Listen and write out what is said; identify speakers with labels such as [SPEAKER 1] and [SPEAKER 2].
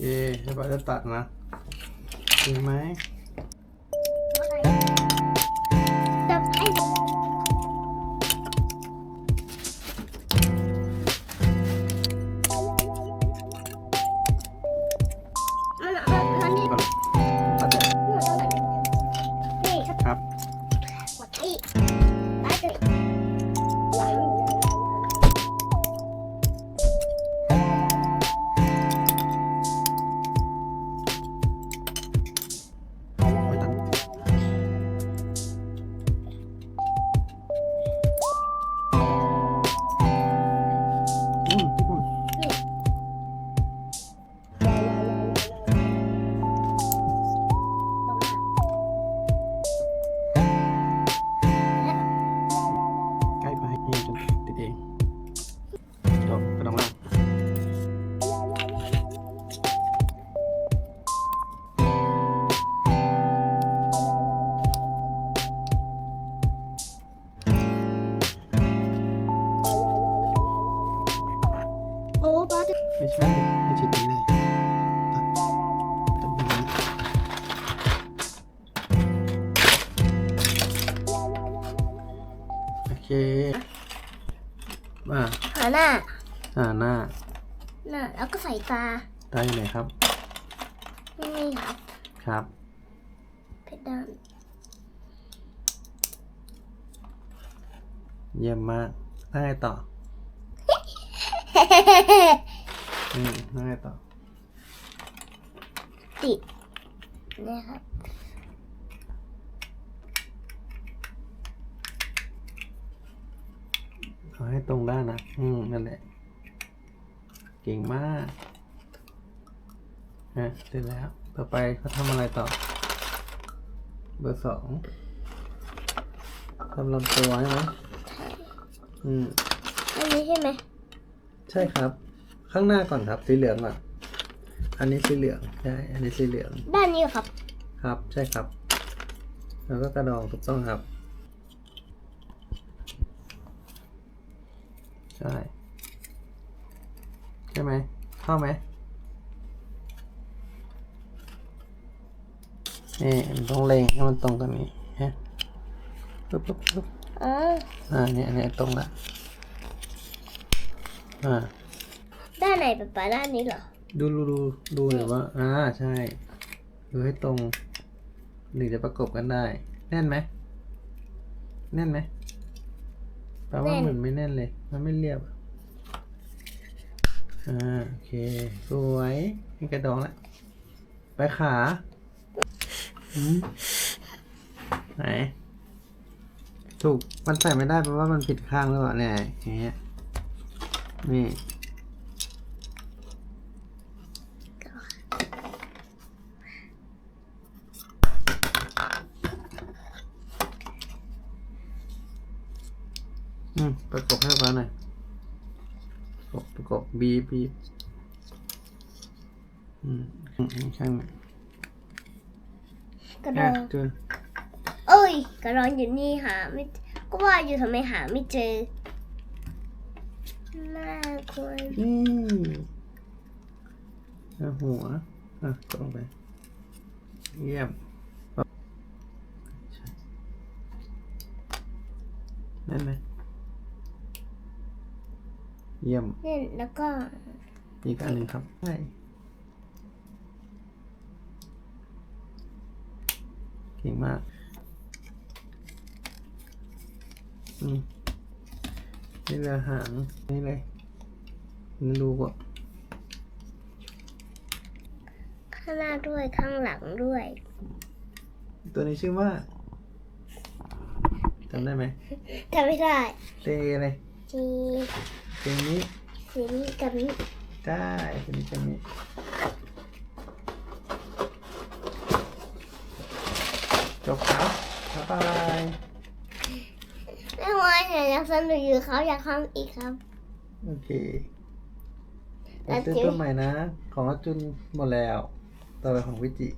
[SPEAKER 1] เอเรียวป้าจะตัดนะจริงไหม
[SPEAKER 2] โอ้บอส
[SPEAKER 1] ไม่ใช่ให้ชิดนี้เลยตัดตรงนี้โอเคมา
[SPEAKER 2] หาหน้า
[SPEAKER 1] อ่าหน้า
[SPEAKER 2] หน้าแล้วก็ใส่ตา
[SPEAKER 1] ตาอยู่ไหนครับ
[SPEAKER 2] นี่ครับ
[SPEAKER 1] ครับ
[SPEAKER 2] เพชรด้าน
[SPEAKER 1] เยี่ยมมากได้ไงต่อ อืมได้ไงต่อ
[SPEAKER 2] ติดนี่ครับ
[SPEAKER 1] เอาให้ตรงด้านนะ อืม นั่นแหละ เก่งมากฮะเสร็จแล้ว ต่อไปเขาทำอะไรต่อ เบอร์สองทำลำตัวใช่ไหมอืม
[SPEAKER 2] อันนี้ใช่ไหม
[SPEAKER 1] ใช่ครับ ข้างหน้าก่อนครับ สีเหลืองก่อนอันนี้สีเหลืองใช่อันนี้สีเหลือง
[SPEAKER 2] ด้านนี้ครับ
[SPEAKER 1] ครับ ใช่ครับ แล้วก็กระดองถูกต้องครับ ใช่ ใช่ไหมเข้าไหมนี่มันต้องเล็งให้มันตรงกันนี้ฮะปุ๊บปุ๊บปุ๊บ
[SPEAKER 2] อ๋อ
[SPEAKER 1] อ่าเนี่ยเนี่ยตรงละ อ่า
[SPEAKER 2] ด้านไหนป๊าป๊าด้านนี้เหรอ
[SPEAKER 1] ดูดูดูดูหน่อยว่า อ่าใช่ ดูให้ตรงหรือจะประกบกันได้ แน่นไหมแน่นไหมแปลว่า
[SPEAKER 2] แน่น
[SPEAKER 1] เหมือนไม่แน่นเลย มันไม่เรียบอะอ่าโอเค สวยมีกระดองละไปขาอืมไหน ถูก มันใส่ไม่ได้เพราะว่ามันผิดข้างหรือเปล่าเนี่ยอย่างเงี้ย นี่อืมประกบให้ฟ้าหน่อยประกบประกบบีบบีบอืมข้างข้าง
[SPEAKER 2] กระด
[SPEAKER 1] อะ
[SPEAKER 2] อง
[SPEAKER 1] จุน
[SPEAKER 2] เอ้ย กระดองอยู่นี่หาไม่ก็ว่าอยู่ทำไมหาไม่เจอ น่ากลัว
[SPEAKER 1] อืมแล้วหัว อะกดลงไปเยี่ยมใช่แน่นไหมเยี่ยม
[SPEAKER 2] เนี่ยแล้วก็
[SPEAKER 1] อีกอันหนึ่งครับใช่เก่งมาก อืม นี่เลยหาง นี่เลยนี่รูกว่า
[SPEAKER 2] ข้างหน้าด้วยข้างหลังด้วย
[SPEAKER 1] ตัวนี้ชื่อว่าจำได้ไหม
[SPEAKER 2] จำไม่ได้
[SPEAKER 1] เตอะไร
[SPEAKER 2] สี
[SPEAKER 1] เตนี้
[SPEAKER 2] สีนี้กับนี้
[SPEAKER 1] ได้ตัวนี้ตัวนี้จบครับบ๊ายบาย
[SPEAKER 2] ไม่ว่าเนี่ ยยังสนุกอยู่เขาอยากทำอีกครับ
[SPEAKER 1] โอเคไป
[SPEAKER 2] แล้ว
[SPEAKER 1] ซื้อ
[SPEAKER 2] เจ๊
[SPEAKER 1] ตัวใหม่นะ ของอาจุนหมดแล้ว ต่อไปของวิจิ